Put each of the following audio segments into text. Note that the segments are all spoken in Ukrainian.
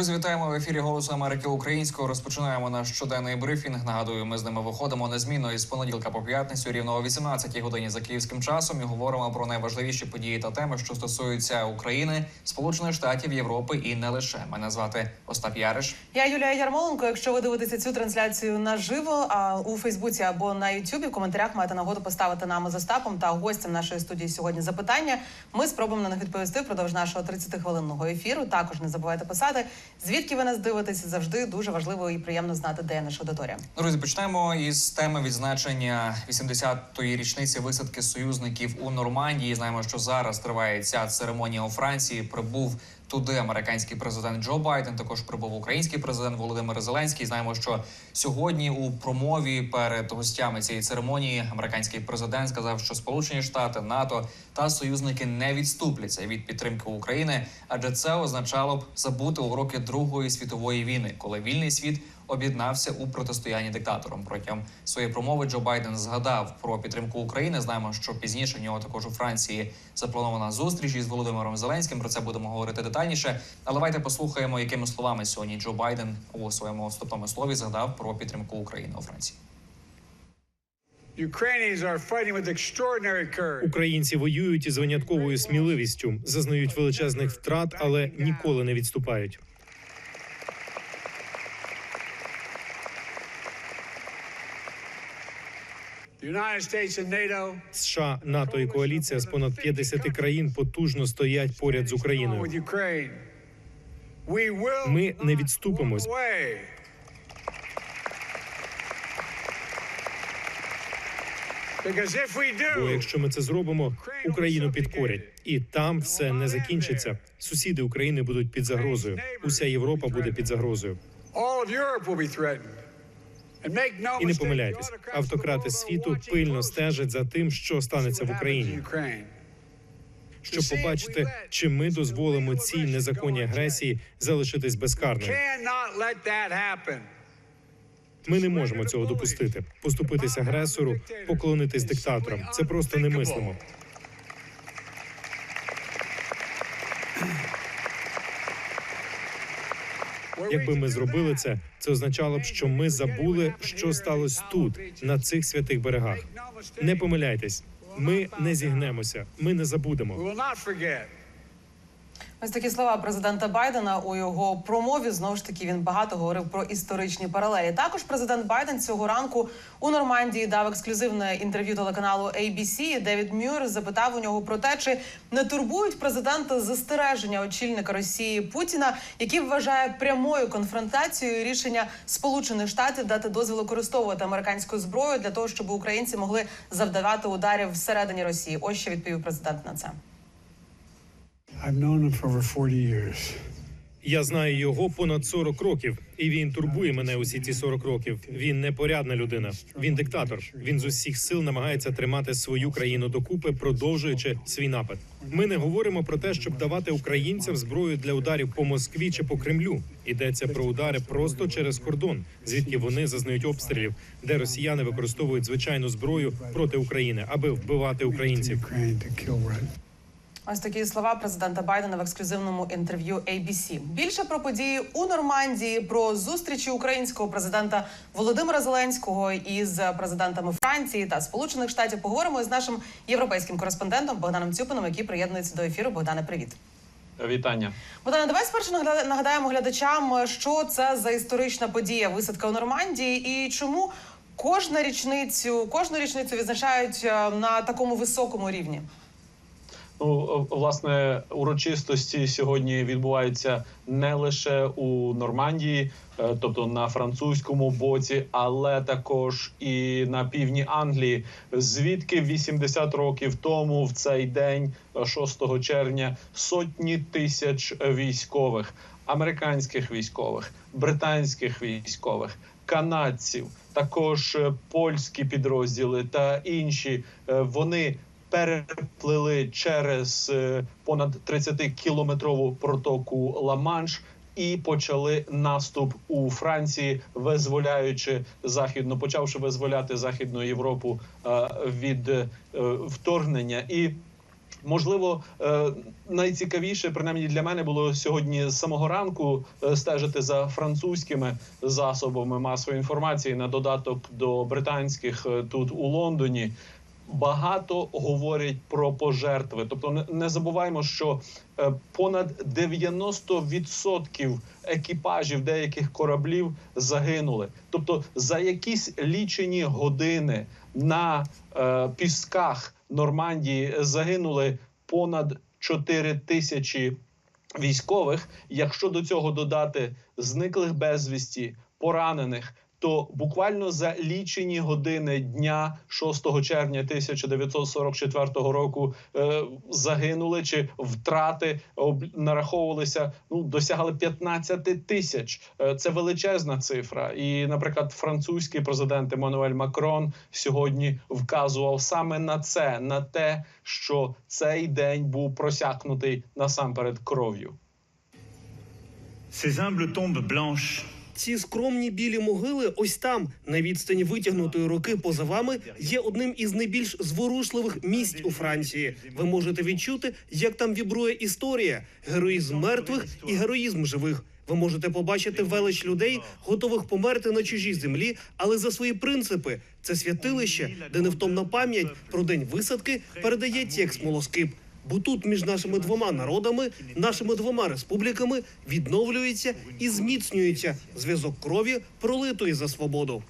Друзі, вітаємо в ефірі Голосу Америки Українського. Розпочинаємо наш щоденний брифінг. Нагадую, ми з ними виходимо незмінно із понеділка по п'ятницю, рівно о 18 годині за київським часом. І говоримо про найважливіші події та теми, що стосуються України, Сполучених Штатів, Європи і не лише. Мене звати Остап Яриш. Я Юлія Ярмоленко. Якщо ви дивитеся цю трансляцію наживо, а у Фейсбуці або на Ютубі, в коментарях маєте нагоду поставити нам з Остапом та гостям нашої студії сьогодні запитання. Ми спробуємо на них відповісти впродовж нашого 30-хвилинного ефіру. Також не забувайте писати, звідки ви нас дивитеся. Завжди дуже важливо і приємно знати, де наша аудиторія. Друзі, почнемо із теми відзначення 80-ї річниці висадки союзників у Нормандії. Знаємо, що зараз триває ця церемонія у Франції. Прибув туди американський президент Джо Байден. Також прибув український президент Володимир Зеленський. Знаємо, що сьогодні у промові перед гостями цієї церемонії американський президент сказав, що Сполучені Штати, НАТО та союзники не відступляться від підтримки України, адже це означало б забути уроки Другої світової війни, коли вільний світ об'єднався у протистоянні диктаторам. Протягом своєї промови Джо Байден згадав про підтримку України. Знаємо, що пізніше в нього також у Франції запланована зустріч із Володимиром Зеленським. Про це будемо говорити детальніше. Але давайте послухаємо, якими словами сьогодні Джо Байден у своєму вступному слові згадав про підтримку України у Франції. Українці воюють із винятковою сміливістю, зазнають величезних втрат, але ніколи не відступають. США, НАТО і коаліція з понад 50 країн потужно стоять поряд з Україною. Ми не відступимось. Бо якщо ми це зробимо, Україну підкорять, і там все не закінчиться. Сусіди України будуть під загрозою. Уся Європа буде під загрозою. І не помиляйтесь, автократи світу пильно стежать за тим, що станеться в Україні, щоб побачити, чи ми дозволимо цій незаконній агресії залишитись безкарною. Ми не можемо цього допустити. Поступитись агресору, поклонитись диктаторам. Це просто немислимо. Якби ми зробили це, це означало б, що ми забули, що сталося тут, на цих святих берегах. Не помиляйтесь, ми не зігнемося, ми не забудемо. Ось такі слова президента Байдена у його промові. Знову ж таки він багато говорив про історичні паралелі. Також президент Байден цього ранку у Нормандії дав ексклюзивне інтерв'ю телеканалу ABC. Девід Мюр запитав у нього про те, чи не турбують президента застереження очільника Росії Путіна, який вважає прямою конфронтацією рішення Сполучених Штатів дати дозвіл використовувати американську зброю для того, щоб українці могли завдавати ударів всередині Росії. Ось що відповів президент на це. Я знаю його понад 40 років, і він турбує мене усі ці 40 років. Він непорядна людина. Він диктатор. Він з усіх сил намагається тримати свою країну докупи, продовжуючи свій напад. Ми не говоримо про те, щоб давати українцям зброю для ударів по Москві чи по Кремлю. Йдеться про удари просто через кордон, звідки вони зазнають обстрілів, де росіяни використовують звичайну зброю проти України, аби вбивати українців. Ось такі слова президента Байдена в ексклюзивному інтерв'ю ABC. Більше про події у Нормандії, про зустрічі українського президента Володимира Зеленського із президентами Франції та Сполучених Штатів. Поговоримо із нашим європейським кореспондентом Богданом Цюпином, який приєднується до ефіру. Богдане, привіт. Вітання. Богдане, давай спершу нагадаємо глядачам, що це за історична подія висадка у Нормандії і чому кожна річницю, кожну річницю відзначають е, на такому високому рівні. Ну, власне, урочистості сьогодні відбуваються не лише у Нормандії, е, тобто на французькому боці, але також і на півдні Англії, звідки 80 років тому, в цей день, е, 6 червня, сотні тисяч військових, американських військових, британських військових, канадців, також е, польські підрозділи та інші, е, вони переплили через е, понад 30 кілометрову протоку Ла-Манш і почали наступ у Франції, визволяючи західну, почавши визволяти західну Європу е, від е, вторгнення і. Можливо, найцікавіше, принаймні для мене, було сьогодні з самого ранку стежити за французькими засобами масової інформації на додаток до британських тут у Лондоні. Багато говорять про пожертви. Тобто, не, забуваємо, що е, понад 90% екіпажів деяких кораблів загинули. Тобто, за якісь лічені години на е, пісках Нормандії загинули понад 4 тисячі військових. Якщо до цього додати зниклих безвісті, поранених, то буквально за лічені години дня 6 червня 1944 року е, загинули чи втрати об, нараховувалися ну досягали 15 тисяч. Е, це величезна цифра. І, наприклад, французький президент Еммануель Макрон сьогодні вказував саме на це, на те, що цей день був просякнутий насамперед кров'ю. Ces humbles tombes blanches Ці скромні білі могили, ось там, на відстані витягнутої руки поза вами, є одним із найбільш зворушливих місць у Франції. Ви можете відчути, як там вібрує історія, героїзм мертвих і героїзм живих. Ви можете побачити велич людей, готових померти на чужій землі, але за свої принципи. Це святилище, де невтомна пам'ять про день висадки передається як смолоскип. Бо тут між нашими двома народами, нашими двома республіками відновлюється і зміцнюється зв'язок крові, пролитої за свободу.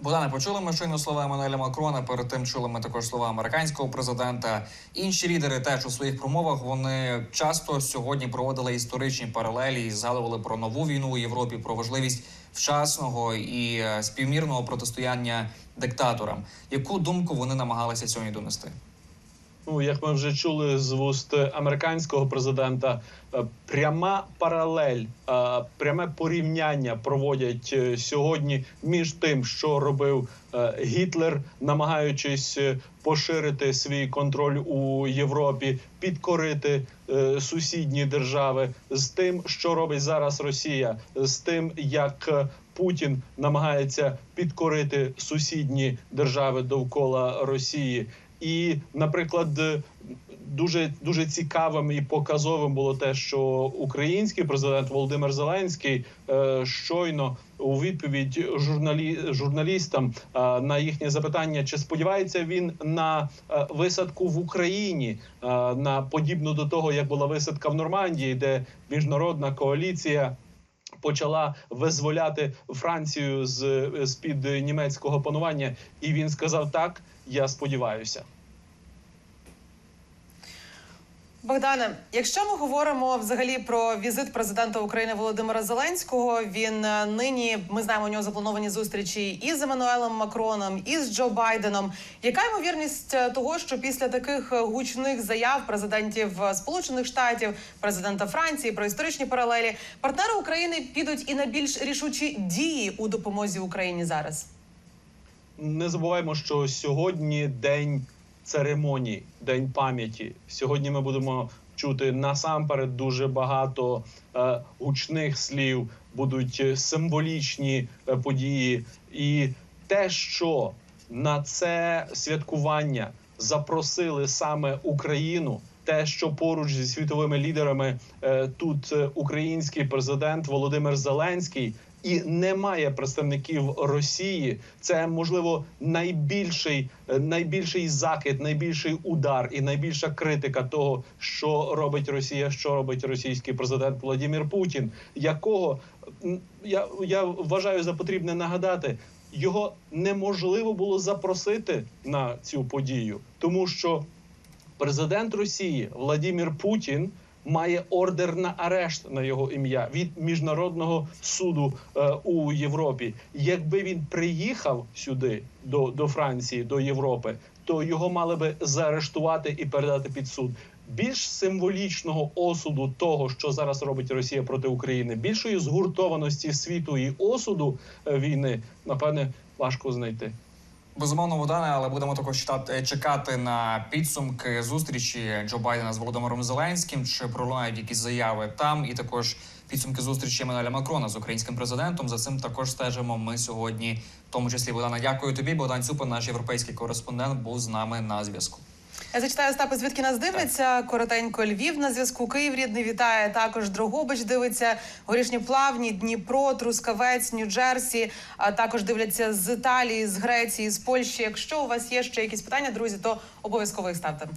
Богдане, почули ми щойно слова Еммануеля Макрона. Перед тим чули ми також слова американського президента. Інші лідери теж у своїх промовах вони часто сьогодні проводили історичні паралелі і згадували про нову війну у Європі, про важливість вчасного і е, співмірного протистояння диктаторам. Яку думку вони намагалися сьогодні донести? Ну, як ми вже чули з вуст американського президента, е, пряма паралель, е, пряме порівняння проводять е, сьогодні між тим, що робив Гітлер, намагаючись поширити свій контроль у Європі, підкорити сусідні держави, з тим, що робить зараз Росія, з тим, як Путін намагається підкорити сусідні держави довкола Росії. І, наприклад, е, дуже дуже цікавим і показовим було те, що український президент Володимир Зеленський е, щойно у відповідь журналі, журналістам е, на їхнє запитання, чи сподівається він на е, висадку в Україні, е, на подібну до того, як була висадка в Нормандії, де міжнародна коаліція почала визволяти Францію з, з під німецького панування, і він сказав так. Я сподіваюся. Богдане, якщо ми говоримо взагалі про візит президента України Володимира Зеленського, він е, нині ми знаємо у нього заплановані зустрічі і з Еммануелем Макроном, і з Джо Байденом. Яка ймовірність е, того, що після таких е, гучних заяв президентів Сполучених Штатів, президента Франції про історичні паралелі, партнери України підуть і на більш рішучі дії у допомозі Україні зараз? Не забуваємо, що сьогодні день церемоній, день пам'яті. Сьогодні ми будемо чути насамперед дуже багато е, гучних слів, будуть символічні е, події, і те, що на це святкування запросили саме Україну. Те, що поруч зі світовими лідерами е, тут е, український президент Володимир Зеленський і немає представників Росії, це можливо найбільший, е, найбільший закид, найбільший удар і найбільша критика того, що робить Росія, що робить російський президент Владимир Путін, якого я, я вважаю за потрібне нагадати. Його неможливо було запросити на цю подію, тому що президент Росії Владимир Путін має ордер на арешт на його ім'я від міжнародного суду е, у Європі. Якби він приїхав сюди до, до Франції, до Європи, то його мали би заарештувати і передати під суд. Більш символічного осуду того, що зараз робить Росія проти України, більшої згуртованості світу і осуду е, війни, напевне, важко знайти. Безумовно, Богдане, але будемо також читати, чекати на підсумки зустрічі Джо Байдена з Володимиром Зеленським. Чи пролунають якісь заяви там, і також підсумки зустрічі Еммануеля Макрона з українським президентом. За цим також стежимо. Ми сьогодні, в тому числі Богдана. Дякую тобі. Богдан Цюпин, наш європейський кореспондент, був з нами на зв'язку. Я зачитаю Остапи, звідки нас дивляться. Коротенько Львів на зв'язку. Київ рідний вітає. Також Дрогобич дивиться. Горішні плавні, Дніпро, Трускавець, Нью-Джерсі. А також дивляться з Італії, з Греції, з Польщі. Якщо у вас є ще якісь питання, друзі, то обов'язково їх ставте.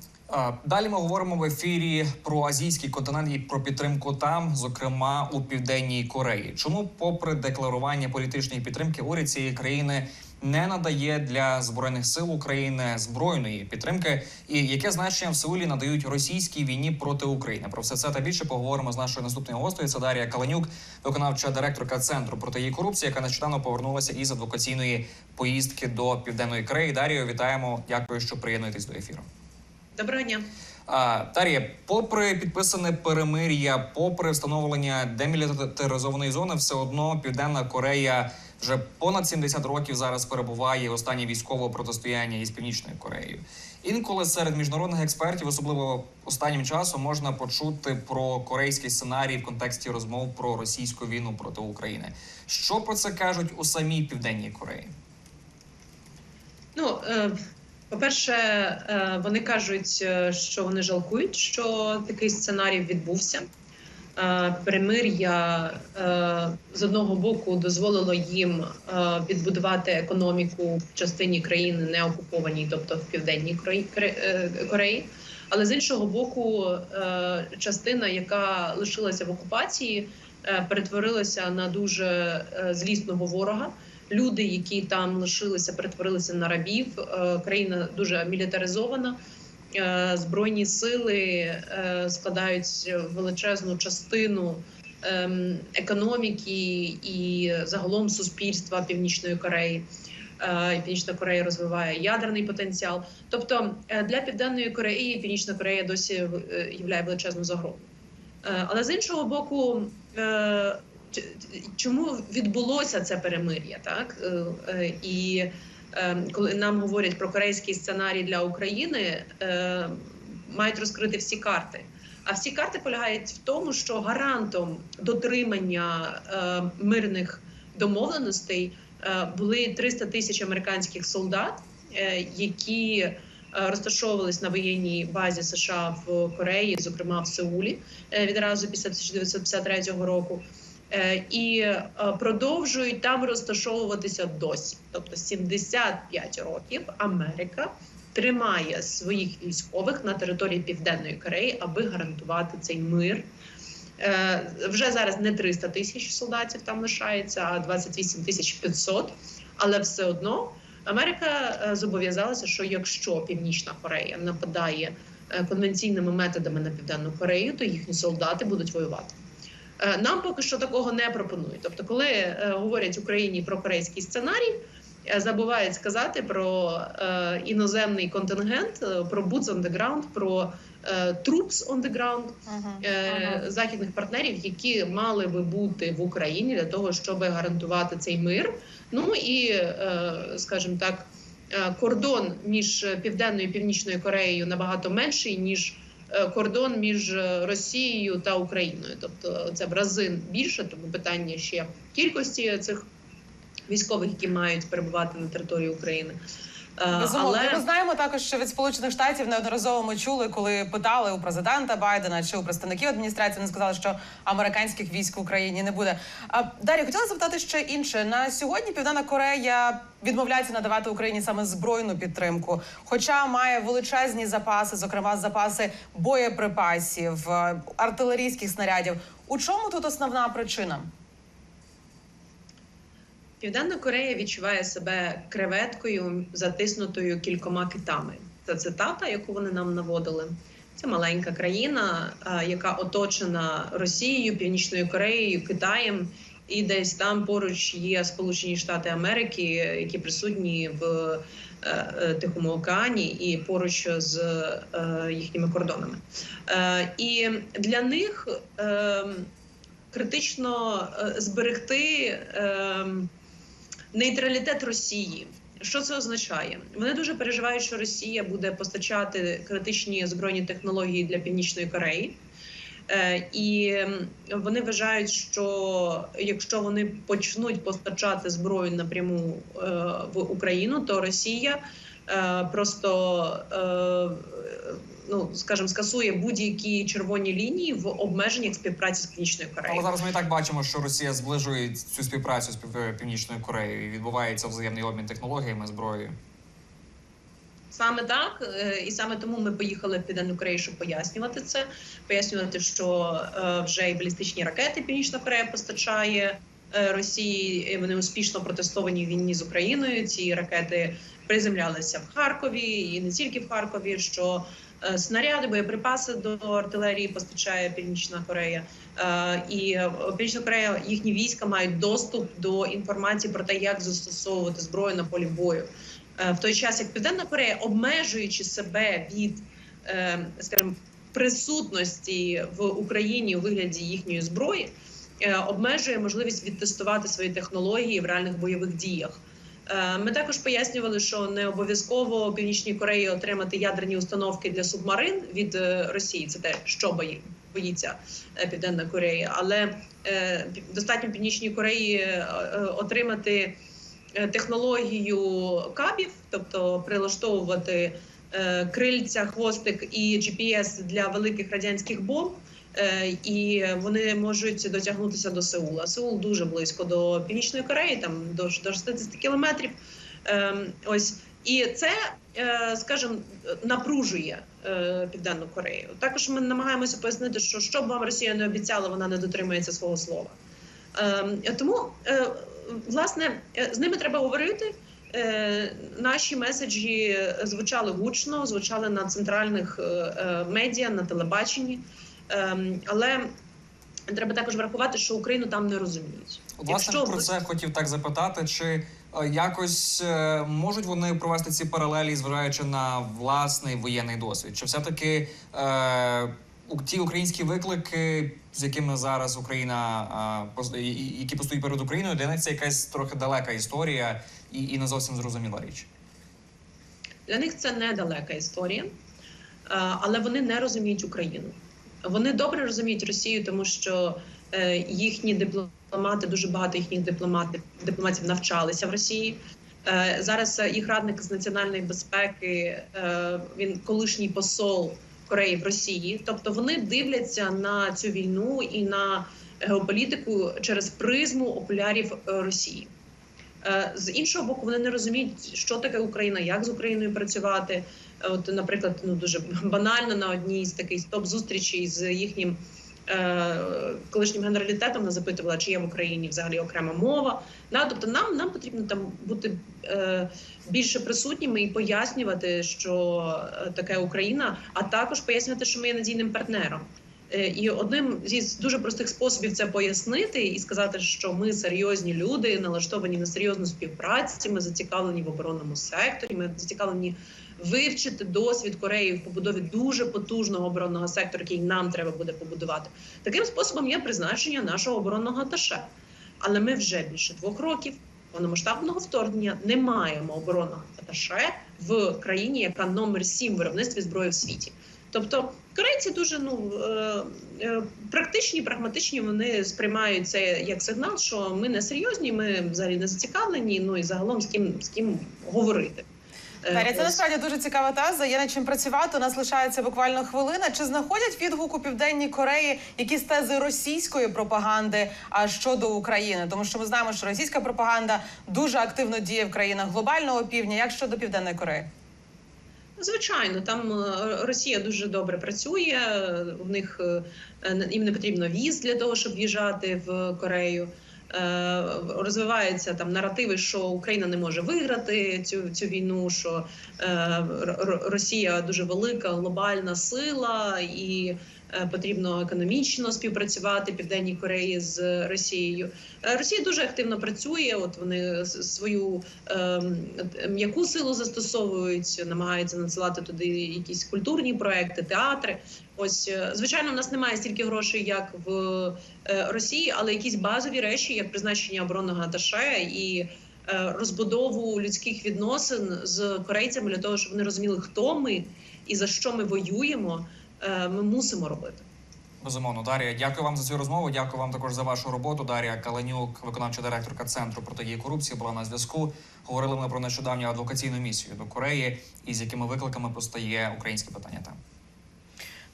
Далі ми говоримо в ефірі про азійський континент і про підтримку там, зокрема у південній Кореї. Чому, попри декларування політичної підтримки, уряд цієї країни не надає для збройних сил України збройної підтримки, і яке значення в Сеулі надають російській війні проти України? Про все це та більше поговоримо з нашою наступною гостею. Це Дар'я Каланюк, виконавча директорка центру протидії корупції, яка нещодавно повернулася із адвокаційної поїздки до південної Кореї. Дар'ю, вітаємо. Дякую, що приєднуєтесь до ефіру. Доброго дня. Тарія, попри підписане перемир'я, попри встановлення демілітаризованої зони, все одно Південна Корея вже понад 70 років зараз перебуває останнє військове протистояння із Північною Кореєю. Інколи серед міжнародних експертів, особливо останнім часом, можна почути про корейський сценарій в контексті розмов про російську війну проти України. Що про це кажуть у самій Південній Кореї? Ну, е, по-перше, е, вони кажуть, е, що вони жалкують, що такий сценарій відбувся. Е, Перемир'я е, з одного боку дозволило їм е, відбудувати економіку в частині країни не окупованій, тобто в південній Кореї- Коре- Кореї. Але з іншого боку, частина, яка лишилася в окупації, перетворилася на дуже злісного ворога. Люди, які там лишилися, перетворилися на рабів. Країна дуже мілітаризована. Е, Збройні сили е, складають величезну частину ем, економіки і загалом суспільства Північної Кореї. Е, Північна Корея розвиває ядерний потенціал. Тобто для Південної Кореї Північна Корея досі являє величезну загрозу. Але з іншого боку, чому відбулося це перемир'я? Так і коли нам говорять про корейський сценарій для України, е, мають розкрити всі карти. А всі карти полягають в тому, що гарантом дотримання е, мирних домовленостей е, були 300 тисяч американських солдат, е, які е, розташовувались на воєнній базі США в Кореї, зокрема в Сеулі, е, відразу після 1953 року. Е, І е, продовжують там розташовуватися досі. Тобто 75 років Америка тримає своїх військових на території Південної Кореї, аби гарантувати цей мир. Е, Вже зараз не 300 тисяч солдатів там лишається, а 28 тисяч 500. Але все одно Америка зобов'язалася, що якщо Північна Корея нападає конвенційними методами на Південну Корею, то їхні солдати будуть воювати. Е, Нам поки що такого не пропонують. Тобто, коли е, говорять Україні про корейський сценарій, е, забувають сказати про іноземний контингент, про boots on the ground, про troops on the ground, е, західних партнерів, які мали би бути в Україні для того, щоб гарантувати цей мир. Ну і, скажімо так, кордон між південною і північною Кореєю набагато менший ніж кордон між е, Росією та Україною. Тобто це в рази більше, тому питання ще кількості цих військових, які мають перебувати на території України. Е, Безумовно, ми знаємо також, що від сполучених штатів неодноразово ми чули, коли питали у президента Байдена чи у представників адміністрації, вони сказали, що американських військ в Україні не буде. А далі хотіла запитати ще інше. На сьогодні Південна Корея відмовляється надавати Україні саме збройну підтримку, хоча має величезні запаси, зокрема запаси боєприпасів, е, артилерійських снарядів. У чому тут основна причина? Південна Корея відчуває себе креветкою, затиснутою кількома китами. Це цитата, яку вони нам наводили. Це маленька країна, яка оточена Росією, Північною Кореєю, Китаєм, і десь там поруч є Сполучені Штати Америки, які присутні в е, е, Тихому океані і поруч з е, їхніми кордонами. Е, І для них е, критично е, зберегти. Нейтралітет Росії. Що це означає? Вони дуже переживають, що Росія буде постачати критичні збройні технології для Північної Кореї. Е, І вони вважають, що якщо вони почнуть постачати зброю напряму е, в Україну, то Росія е, просто ну скажімо, скасує будь-які червоні лінії в обмеженнях співпраці з північною Кореєю. Але зараз ми і так бачимо, що Росія зближує цю співпрацю з Пів- Північною Кореєю. і Відбувається взаємний обмін технологіями, зброєю. Саме так, е, і саме тому ми поїхали в Південну Корею, щоб пояснювати це, пояснювати, що е, вже і балістичні ракети Північна Корея постачає е, Росії. Вони успішно протестовані в війні з Україною. Ці ракети приземлялися в Харкові і не тільки в Харкові. що е, Снаряди, боєприпаси до артилерії постачає Північна Корея, Е, і е, Північна Корея їхні війська мають доступ до інформації про те, як застосовувати зброю на полі бою. Е, в той час як Південна Корея, обмежуючи себе від е, скажімо, присутності в Україні у вигляді їхньої зброї, е, обмежує можливість відтестувати свої технології в реальних бойових діях. Е, Ми також пояснювали, що не обов'язково Північній Кореї отримати ядерні установки для субмарин від е, Росії. Це те, що бої- боїться Південна Корея, але е, достатньо Північній Кореї отримати технологію кабів, тобто прилаштовувати крильця, хвостик і GPS для великих радянських бомб. Е, І вони можуть дотягнутися до Сеула. Сеул дуже близько до Північної Кореї, там до, до 60 кілометрів. Ем, Ось і це, е, скажімо, напружує е, Південну Корею. Також ми намагаємося пояснити, що що б вам Росія не обіцяла, вона не дотримується свого слова. Ем, Тому власне з ними треба говорити. Наші меседжі звучали гучно, звучали на центральних медіа, на телебаченні. Ем, Але треба також врахувати, що Україну там не розуміють. Власне, Якщо про це хотів так запитати, чи е, якось е, можуть вони провести ці паралелі, зважаючи на власний воєнний досвід? Чи все-таки е, у- ті українські виклики, з якими зараз Україна е, які постоїть перед Україною, для них це якась трохи далека історія і, і не зовсім зрозуміла річ? Для них це недалека історія, але вони не розуміють Україну. Вони добре розуміють Росію, тому що е, їхні дипломати, дуже багато їхніх дипломатів, дипломатів навчалися в Росії. Е, Зараз їх радник з національної безпеки, е, він колишній посол Кореї в Росії. Тобто вони дивляться на цю війну і на геополітику через призму окулярів Росії. Е, З іншого боку, вони не розуміють, що таке Україна, як з Україною працювати. От, наприклад, ну дуже банально на одній з таких топ зустрічей з їхнім е, колишнім генералітетом вона запитувала, чи є в Україні взагалі окрема мова. Да, тобто нам, нам потрібно там бути е, більше присутніми і пояснювати, що е, таке Україна, а також пояснювати, що ми є надійним партнером. Е, І одним зі дуже простих способів це пояснити і сказати, що ми серйозні люди, налаштовані на серйозну співпрацю. Ми зацікавлені в оборонному секторі. Ми зацікавлені вивчити досвід Кореї в побудові дуже потужного оборонного сектору, який нам треба буде побудувати. Таким способом є призначення нашого оборонного аташе. Але ми вже більше двох років повномасштабного вторгнення не маємо оборонного аташе в країні, яка номер сім виробництві зброї в світі. Тобто корейці дуже ну е, е, практичні, прагматичні. Вони сприймають це як сигнал, що ми не серйозні, ми взагалі не зацікавлені. Ну і загалом з ким з ким говорити. Е, Дар'я, це насправді дуже цікава теза. Є над чим працювати. У нас лишається буквально хвилина. Чи знаходять відгук у південній Кореї якісь тези російської пропаганди а щодо України? Тому що ми знаємо, що російська пропаганда дуже активно діє в країнах глобального півдня. Як щодо південної Кореї? Звичайно, там е, Росія дуже добре працює. У них е, е, їм не потрібно віз для того, щоб в'їжджати в Корею. Розвиваються там наративи, що Україна не може виграти цю цю війну, що е, Росія дуже велика глобальна сила, і потрібно економічно співпрацювати Південній Кореї з Росією. Е, Росія дуже активно працює. От вони свою ем, м'яку силу застосовують, намагаються надсилати туди якісь культурні проекти, театри. Ось е, звичайно, в нас немає стільки грошей, як в е, Росії, але якісь базові речі, як призначення оборонного аташе і е, розбудову людських відносин з корейцями для того, щоб вони розуміли, хто ми і за що ми воюємо. Е, Ми мусимо робити. Безумовно, Дарія, дякую вам за цю розмову. Дякую вам також за вашу роботу. Дарія Каленюк, виконавча директорка центру протидії корупції, була на зв'язку. Говорили ми про нещодавню адвокаційну місію до Кореї і з якими викликами постає українське питання там.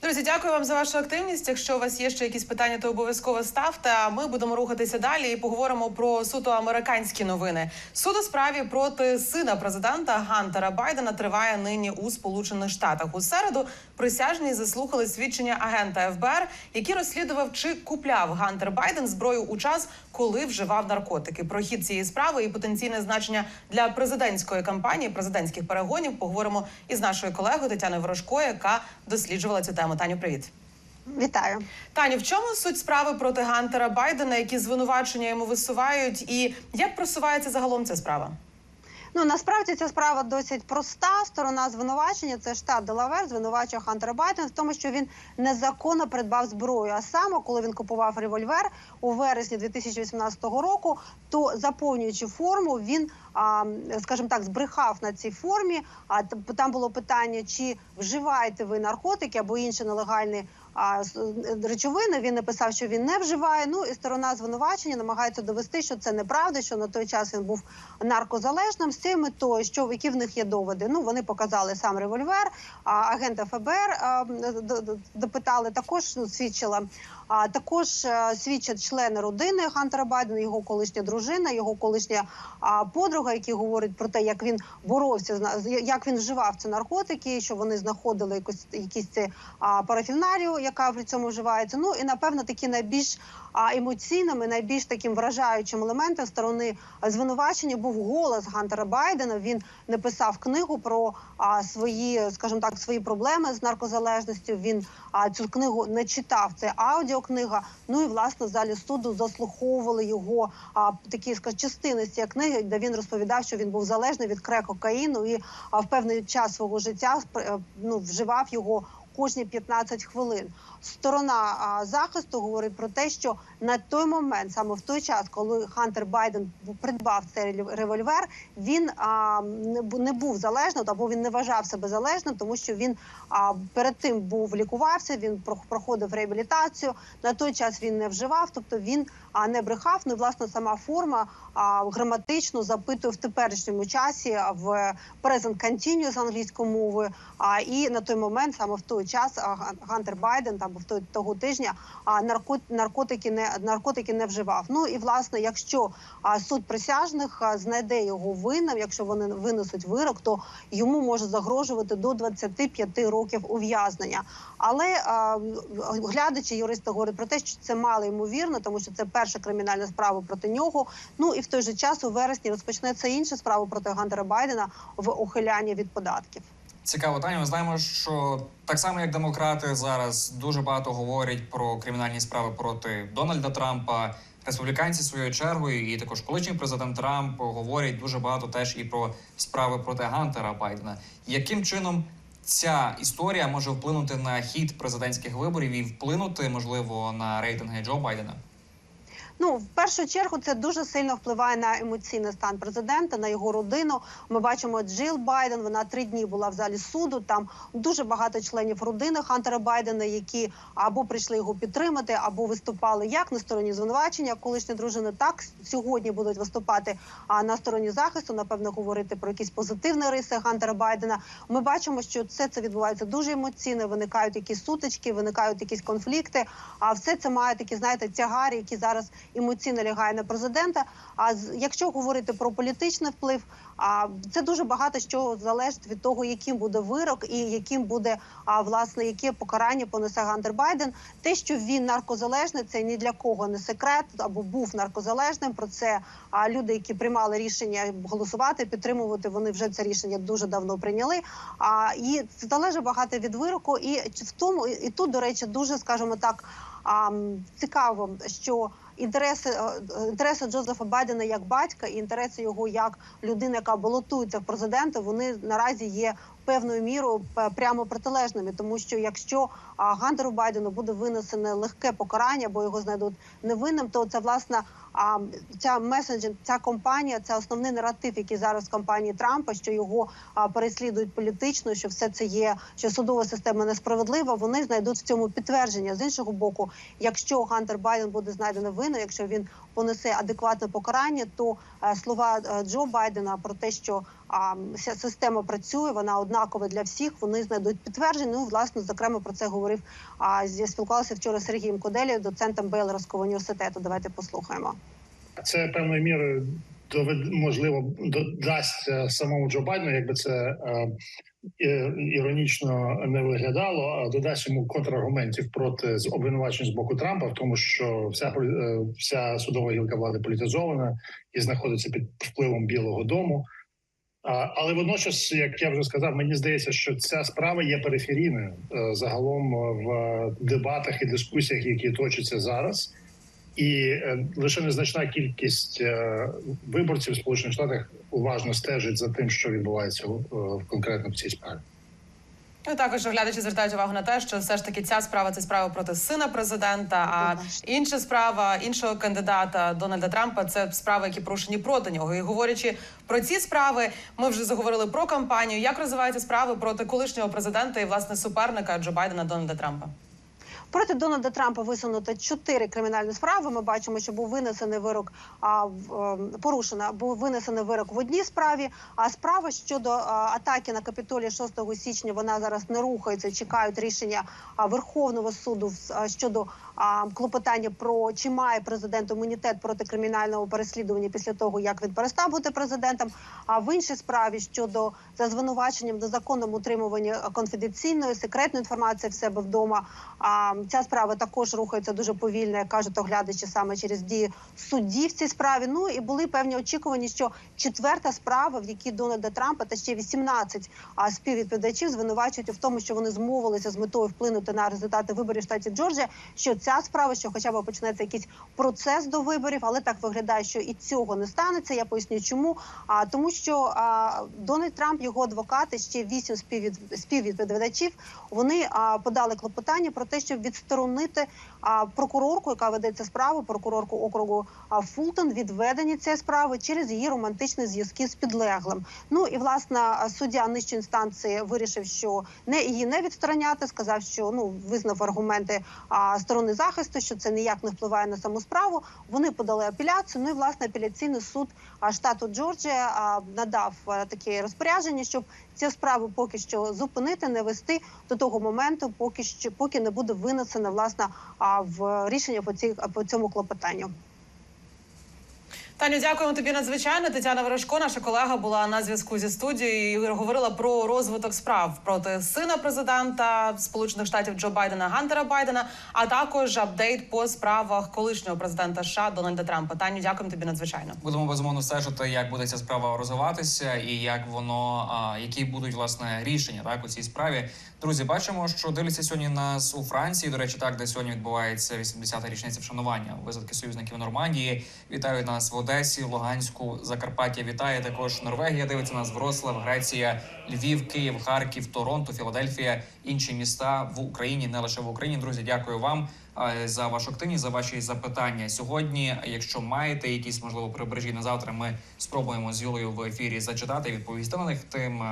Друзі, дякую вам за вашу активність. Якщо у вас є ще якісь питання, то обов'язково ставте. А ми будемо рухатися далі і поговоримо про суто американські новини. Суд у справі проти сина президента Гантера Байдена триває нині у Сполучених Штатах. У середу присяжні заслухали свідчення агента ФБР, який розслідував, чи купляв Гантер Байден зброю у час, коли вживав наркотики. Про хід цієї справи і потенційне значення для президентської кампанії, президентських перегонів поговоримо із нашою колегою Тетяною Ворожко, яка досліджувала цю тему. Таню, привіт. Вітаю. Таню, в чому суть справи проти Гантера Байдена, які звинувачення йому висувають, і як просувається загалом ця справа? Ну насправді ця справа досить проста. Сторона звинувачення це штат Делавер, звинувачує Хантера Байдена в тому, що він незаконно придбав зброю. А саме, коли він купував револьвер у вересні 2018 року, то заповнюючи форму, він скажімо так, збрехав на цій формі. А там було питання, чи вживаєте ви наркотики або інші нелегальні. Речовини він написав, що він не вживає. Ну і сторона звинувачення намагається довести, що це неправда, що на той час він був наркозалежним з цією метою, що які в них є доводи. Ну вони показали сам револьвер. А агента ФБР д- допитали також ну, свідчила. А також е, свідчать члени родини Хантера Байдена, його колишня дружина, його колишня подруга, які говорять про те, як він боровся як він вживав ці наркотики, що вони знаходили якось якісь ці парафінарію, яка при цьому вживається. Ну і напевно такі найбільш а, емоційними, найбільш таким вражаючим елементом сторони звинувачення був голос Гантера Байдена. Він написав книгу про свої, скажімо так, свої проблеми з наркозалежністю. Він цю книгу не читав. Це аудіокнига. Ну і власне в залі суду заслуховували його а, такі скажімо, частини з цієї книги, де він розповідав, що він був залежний від крекокаїну і а, в певний час свого життя е, ну, вживав його кожні 15 хвилин. Сторона захисту говорить про те, що на той момент, саме в той час, коли Хантер Байден придбав цей револь- револьвер, він не був залежним або він не вважав себе залежним, тому що він перед тим був лікувався. Він проходив реабілітацію. На той час він не вживав, тобто він не брехав. Ну власне сама форма граматично запитує в теперішньому часі в present continuous англійською мовою. А і на той момент, саме в той час, Га- Байден там в той того тижня а, нарко, наркотики не наркотики не вживав. Ну і власне, якщо суд присяжних знайде його винним, якщо вони винесуть вирок, то йому може загрожувати до 25 років ув'язнення. Але глядачі юристи говорять про те, що це мало ймовірно, тому що це перша кримінальна справа проти нього. Ну і в той же час у вересні розпочнеться інша справа проти Гантера Байдена в ухилянні від податків. Цікаво, Таня. Ми знаємо, що так само як демократи зараз дуже багато говорять про кримінальні справи проти Дональда Трампа. Республіканці своєю чергою, і також колишній президент Трамп говорять дуже багато теж і про справи проти Гантера Байдена. Яким чином ця історія може вплинути на хід президентських виборів і вплинути можливо на рейтинги Джо Байдена? Ну, в першу чергу, це дуже сильно впливає на емоційний стан президента, на його родину. Ми бачимо Джил Байден. Вона три дні була в залі суду. Там дуже багато членів родини Хантера Байдена, які або прийшли його підтримати, або виступали як на стороні звинувачення колишня дружина, так сьогодні будуть виступати а на стороні захисту. Напевно, говорити про якісь позитивні риси Хантера Байдена. Ми бачимо, що все це відбувається дуже емоційно. Виникають якісь сутички, виникають якісь конфлікти. А все це має такі, знаєте, тягарі, які зараз емоційно лягає на президента. А якщо говорити про політичний вплив, а це дуже багато що залежить від того, яким буде вирок і яким буде а власне яке покарання понесе Гантер Байден. Те, що він наркозалежний, це ні для кого не секрет або був наркозалежним. Про це а люди, які приймали рішення голосувати, підтримувати, вони вже це рішення дуже давно прийняли. А і це залежить багато від вироку, і в тому і тут, до речі, дуже скажімо так. А, цікаво, що інтереси е, інтереси Джозефа Байдена як батька і інтереси його як людини, яка балотується в президенти, вони наразі є певною мірою прямо протилежними, тому що якщо а, Гантеру Байдену буде винесене легке покарання, бо його знайдуть невинним, то це власне а, ця месенджинг, ця компанія, це основний наратив, який зараз в кампанії Трампа, що його переслідують політично, що все це є, що судова система несправедлива. Вони знайдуть в цьому підтвердження з іншого боку. Якщо Гантер Байден буде знайдено винним, якщо він понесе адекватне покарання, то е, слова е, Джо Байдена про те, що а, вся система працює, вона однакова для всіх. Вони знайдуть підтвердження. Ну, власне, зокрема про це говорив. А зі- спілкувалася вчора з Сергієм Коделі, доцентом Бейлорського університету. Давайте послухаємо. це певною мірою можливо додасть самому Джо Байдену, якби це е, іронічно не виглядало, а додасть йому контраргументів проти обвинувачень з боку Трампа, в тому, що вся е, вся судова гілка влади політизована і знаходиться під впливом Білого Дому. Але водночас, як я вже сказав, мені здається, що ця справа є периферійною е, загалом е, в дебатах і дискусіях, які точаться зараз. І е, лише незначна кількість виборців Сполучених Штатах уважно стежить за тим, що відбувається в конкретно в цій справі. Ну, також глядачі звертають увагу на те, що все ж таки ця справа це справа проти сина президента. А інша справа іншого кандидата Дональда Трампа це справи, які порушені проти нього. І говорячи про ці справи, ми вже заговорили про кампанію. Як розвиваються справи проти колишнього президента і власне суперника Джо Байдена Дональда Трампа? Проти Дональда Трампа висунуто чотири кримінальні справи. Ми бачимо, що був винесений вирок а ем, порушена, був винесений вирок в одній справі. А справа щодо атаки на капітолі 6 січня вона зараз не рухається. Чекають рішення Верховного суду а, щодо клопотання про чи має президент імунітет проти кримінального переслідування після того, як він перестав бути президентом. А в іншій справі щодо за звинуваченням незаконному утримуванні а, конфіденційної секретної інформації в себе вдома. А ця справа також рухається дуже повільно, як кажуть оглядачі саме через дії судді в цій справі. Ну і були певні очікування, що четверта справа, в якій Дональда Трампа та ще 18 а, співвідповідачів звинувачують в тому, що вони змовилися з метою вплинути на результати виборів в штаті Джорджія. Що ця справа, що хоча б почнеться якийсь процес до виборів, але так виглядає, що і цього не станеться. Я поясню, чому. А тому, що а, Дональд Трамп, його адвокати, ще вісім співвід... співвідповідачів, вони а, подали клопотання про те, щоб відсторонити а, прокурорку, яка ведеться справу, прокурорку округу а, Фултон від ведення цієї справи через її романтичні зв'язки з підлеглим. Ну і власне суддя нижчої інстанції вирішив, що не її не відстороняти, сказав, що ну визнав аргументи а, сторони захисту, що це ніяк не впливає на саму справу. Вони подали апеляцію. Ну і власне апеляційний суд штату Джорджія надав таке розпорядження, щоб цю справу поки що зупинити, не вести до того моменту, поки що поки не буде винесено власне в рішення по цій по цьому клопотанню. Таню, дякуємо тобі надзвичайно. Тетяна Ворожко, наша колега, була на зв'язку зі студією і говорила про розвиток справ проти сина президента Сполучених Штатів Джо Байдена Гантера Байдена, а також апдейт по справах колишнього президента США Дональда Трампа. Таню, дякуємо тобі надзвичайно. Будемо безумовно стежити, як буде ця справа розвиватися, і як воно які будуть власне рішення так у цій справі. Друзі, бачимо, що дивляться сьогодні нас у Франції. До речі, так де сьогодні відбувається 80-та річниця вшанування висадки союзників Нормандії. Вітають нас в Одесі, Луганську, Закарпаття. Вітає також Норвегія. Дивиться нас Вроцлав, Греція, Львів, Київ, Харків, Торонто, Філадельфія, інші міста в Україні, не лише в Україні. Друзі, дякую вам за вашу активність, за ваші запитання сьогодні. Якщо маєте якісь можливо прибережі на завтра, ми спробуємо з Юлею в ефірі зачитати і відповісти на них. Тим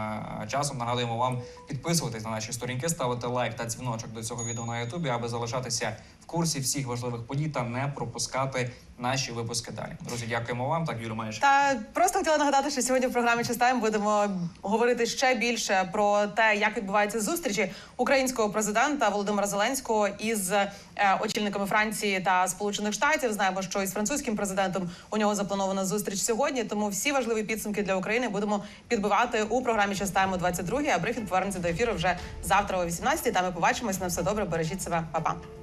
часом нагадуємо вам підписуватись на наші сторінки, ставити лайк та дзвіночок до цього відео на Ютубі, аби залишатися в курсі всіх важливих подій та не пропускати наші випуски далі. Друзі, дякуємо вам. Так, Юлю, маєш. Та просто хотіла нагадати, що сьогодні в програмі «Чистаємо» будемо говорити ще більше про те, як відбуваються зустрічі українського президента Володимира Зеленського із е, очільниками Франції та Сполучених Штатів. Знаємо, що із французьким президентом у нього запланована зустріч сьогодні. Тому всі важливі підсумки для України будемо підбивати у програмі «Чистаємо» 22 А брифінг повернеться до ефіру вже завтра о 18 Та ми побачимось на все добре. Бережіть себе, Па-па.